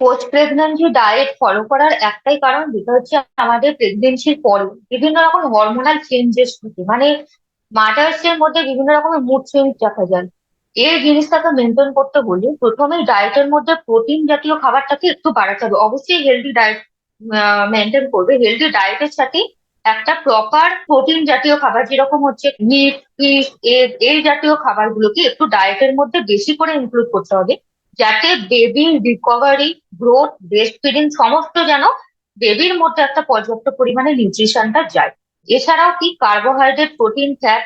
Post pregnancy diet follow করার একটাই কারণ, যেটা হচ্ছে আমাদের প্রেগনেন্সির পরে বিভিন্ন রকম হরমোনাল চেঞ্জেস থাকে। মানে মাদার্স এর মধ্যে বিভিন্ন রকমের মুড সুইংস দেখা যায়। এই জিনিসটাকে মেনটেন করতে হলে প্রথমেই ডায়েটের মধ্যে প্রোটিন জাতীয় খাবারটাকে একটু বাড়াতে হবে। অবশ্যই হেলদি ডায়েট মেনটেন করবে। হেলদি ডায়েটের সাথে একটা প্রপার প্রোটিন জাতীয় খাবার যেরকম হচ্ছে মিট ফিশ এগ এই জাতীয় খাবারগুলোকে একটু ডায়েটের মধ্যে বেশি করে ইনক্লুড করতে হবে। যাতে বেবির রিকভারি গ্রোথ ব্রেস্ট ফিডিং সমস্ত যেন বেবির মধ্যে একটা পর্যাপ্ত পরিমাণে নিউট্রিশনটা যায়। এছাড়াও কি কার্বোহাইড্রেট প্রোটিন ফ্যাট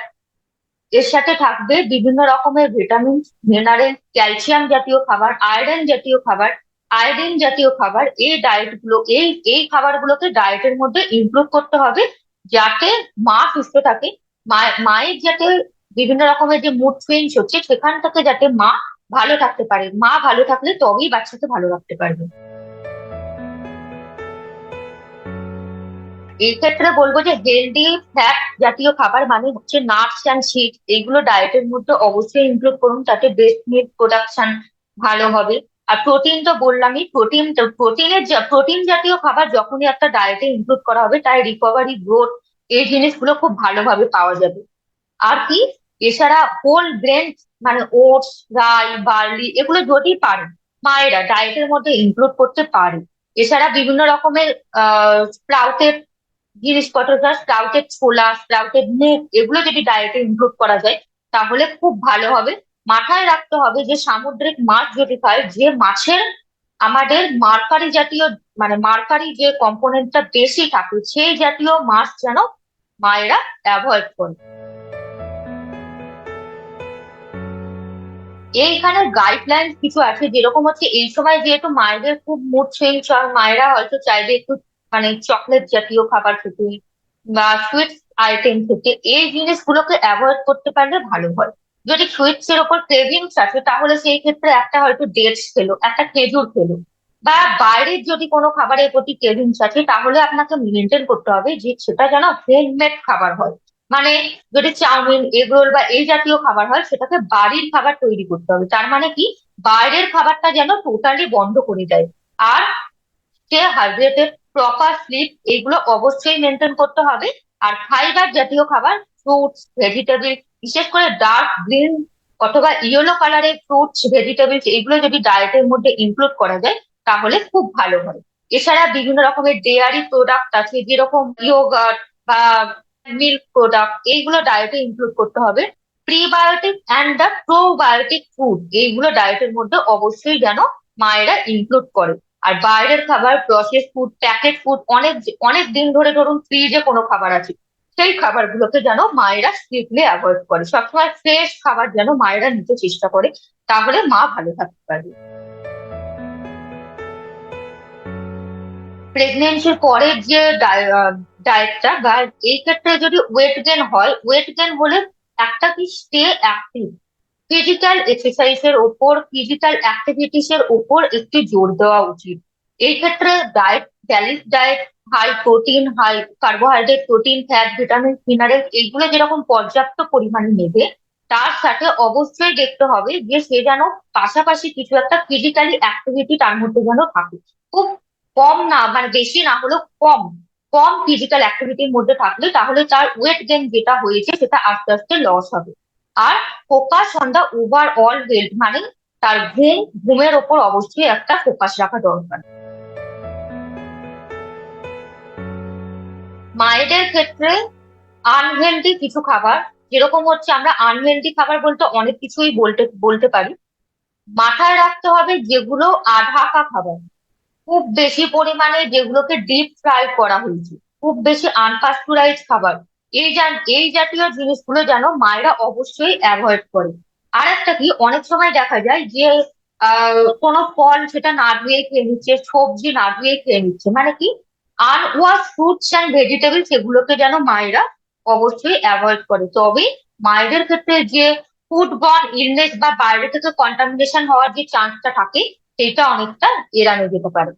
এর সাথে থাকবে বিভিন্ন রকমের ভিটামিন মিনারেল ক্যালসিয়াম জাতীয় খাবার আয়রন জাতীয় খাবার আয়োডিন জাতীয় খাবার, এই ডায়েটগুলো, এই এই খাবারগুলোকে ডায়েটের মধ্যে ইনক্লুড করতে হবে যাতে মা সুস্থ থাকে। মায়ের যাতে বিভিন্ন রকমের যে মুড সুইংস হচ্ছে, সেখান থেকে যাতে মা ভালো থাকতে পারে। মা ভালো থাকলে তবেই বাচ্চাকে ভালো রাখতে পারবে। এই ক্ষেত্রে বলব যে হেলদি ফ্যাট জাতীয় খাবার মানে হচ্ছে নাটস অ্যান্ড সিড এইগুলো ডায়েটের মধ্যে অবশ্যই ইনক্লুড করুন, তাতে ব্রেস্ট মিল্ক প্রোডাকশন ভালো হবে। আর প্রোটিন তো বললামই প্রোটিন প্রোটিনের প্রোটিন জাতীয় খাবার যখনই একটা ডায়েটে ইনক্লুড করা হবে, তাই রিকভারি গ্রোথ এই জিনিসগুলো খুব ভালোভাবে পাওয়া যাবে। আর কি? এছাড়া হোল গ্রেন মানে ওটস রাই বার্লি এগুলো যদি পারে, মায়েরা ডায়েটের মধ্যে ইনক্লুড করতে পারে। এছাড়া বিভিন্ন রকমের স্প্রাউটেড জিনিসপত্র স্প্রাউটেড ছোলা স্প্রাউটেড মুখ এগুলো যদি ডায়েটে ইনক্লুড করা যায়, তাহলে খুব ভালো হবে। মাথায় রাখতে হবে যে সামুদ্রিক মাছ যদি খায় যে মাছের আমাদের মার্কারি জাতীয় মানে মার্কারি যে কম্পোনেন্টটা বেশি থাকে, সেই জাতীয় মাছ যেন মায়েরা অ্যাভয়েড করে। এইখানে গাইডলাইন কিছু আছে? যেরকম হচ্ছে এই সময় যেহেতু মায়েদের খুব মুড সুইংস হয়, মায়েরা হয়তো চাইবে একটু মানে চকলেট জাতীয় খাবার খেতে বা সুইটস আইটেম খেতে। এই জিনিসগুলোকে অ্যাভয়েড করতে পারলে ভালো হয়। যদি সুইটস এর ওপর ক্রেভিংস আছে, তাহলে সেই ক্ষেত্রে একটা হয়তো ডেটস খেলো, একটা খেজুর খেলো। বা বাইরের যদি কোনো খাবারের প্রতি ক্রেভিংস আছে, তাহলে আপনাকে মেনটেন করতে হবে যে সেটা যেন হোমমেড খাবার হয়। মানে যদি চাউমিন এগ রোল বা এই জাতীয় খাবার হয়, সেটাকে বাড়ির খাবার তৈরি করতে হবে। তার মানে কি? বাইরের খাবারটা যেন টোটালি বন্ধ করে দেয়। আর সে হাইড্রেটেড প্রপার স্লিপ এগুলো অবশ্যই মেনটেন করতে হবে। আর ফাইবার জাতীয় খাবার ফ্রুটস ভেজিটেবল বিশেষ করে ডার্ক গ্রিন অথবা ইয়েলো কালারের ফ্রুটস ভেজিটেবলস এগুলো যদি ডায়েটের মধ্যে ইনক্লুড করা যায়, তাহলে খুব ভালো হয়। এছাড়া বিভিন্ন রকমের ডেয়ারি প্রোডাক্ট আছে, যেরকম ইয়োগার্ট বা মিল্ক প্রোডাক্ট এইগুলো ডায়েটে ইনক্লুড করতে হবে। Prebiotic and the probiotic food এইগুলো ডায়েটের মধ্যে অবশ্যই যেন মায়েরা ইনক্লুড করে। আর বাইরের খাবার প্রসেস ফুড প্যাকেট ফুড অনেক অনেক দিন ধরে ধরুন ফ্রিজে কোনো খাবার আছে, সেই খাবারগুলোকে যেন মায়েরা স্ট্রিক্টলি অ্যাভয়েড করে। সবসময় ফ্রেশ খাবার যেন মায়েরা নিতে চেষ্টা করে, তাহলে মা ভালো থাকতে পারবে। প্রেগনেন্সির পরের যে ডায়েটটা বা এই ক্ষেত্রে যদি ওয়েট গেন হয় ওয়েট গেন হলে একটা কি স্টে অ্যাক্টিভ ফিজিক্যাল এক্সারসাইজের ওপর ফিজিক্যাল অ্যাক্টিভিটিস এর ওপর একটু জোর দেওয়া উচিত। এই ক্ষেত্রে diet balance diet high protein high carbohydrate protein fat vitamin mineral এইগুলো যেরকম পর্যাপ্ত পরিমাণে নেবে, তার সাথে অবশ্যই দেখতে হবে যে সে যেন পাশাপাশি কিছু একটা ফিজিক্যালি অ্যাক্টিভিটি তার মধ্যে যেন থাকে। খুব কম না মানে বেশি না হলেও কম কম ফিজিক্যাল অ্যাক্টিভিটির মধ্যে থাকলে তাহলে তার ওয়েট গেন যেটা হয়েছে সেটা আস্তে আস্তে লস হবে। আর focus on the overall health মানে তার ঘুম, ঘুমের ওপর অবশ্যই একটা ফোকাস রাখা দরকার। মায়েদের ক্ষেত্রে আনহেলদি কিছু খাবার, যেরকম হচ্ছে আমরা আনহেলদি খাবার বলতে অনেক কিছুই বলতে বলতে পারি। মাথায় রাখতে হবে যেগুলো আধাকা খাবার। খুব বেশি পরিমাণে যেগুলোকে ডিপ ফ্রাই করা হয়েছে। খুব বেশি আনপাস্টুরাইজ খাবার। এই এই জাতীয় জিনিসগুলো যেন মায়েরা অবশ্যই অ্যাভয়েড করে। আর একটা কি, অনেক সময় দেখা যায় যে কোনো ফল সেটা না ধুয়ে খেয়ে নিচ্ছে, সবজি না ধুয়ে খেয়ে নিচ্ছে। মানে কি আনওয়াশ ফ্রুটস অ্যান্ড ভেজিটেবল সেগুলোকে যেন মায়েরা অবশ্যই অ্যাভয়েড করে। তবে মায়েদের ক্ষেত্রে যে ফুড বর্ন ইলনেস বা বাইরে থেকে কন্টামিনেশন হওয়ার যে চান্সটা থাকে সেটা অনেকটা এড়ানো যেতে পারে।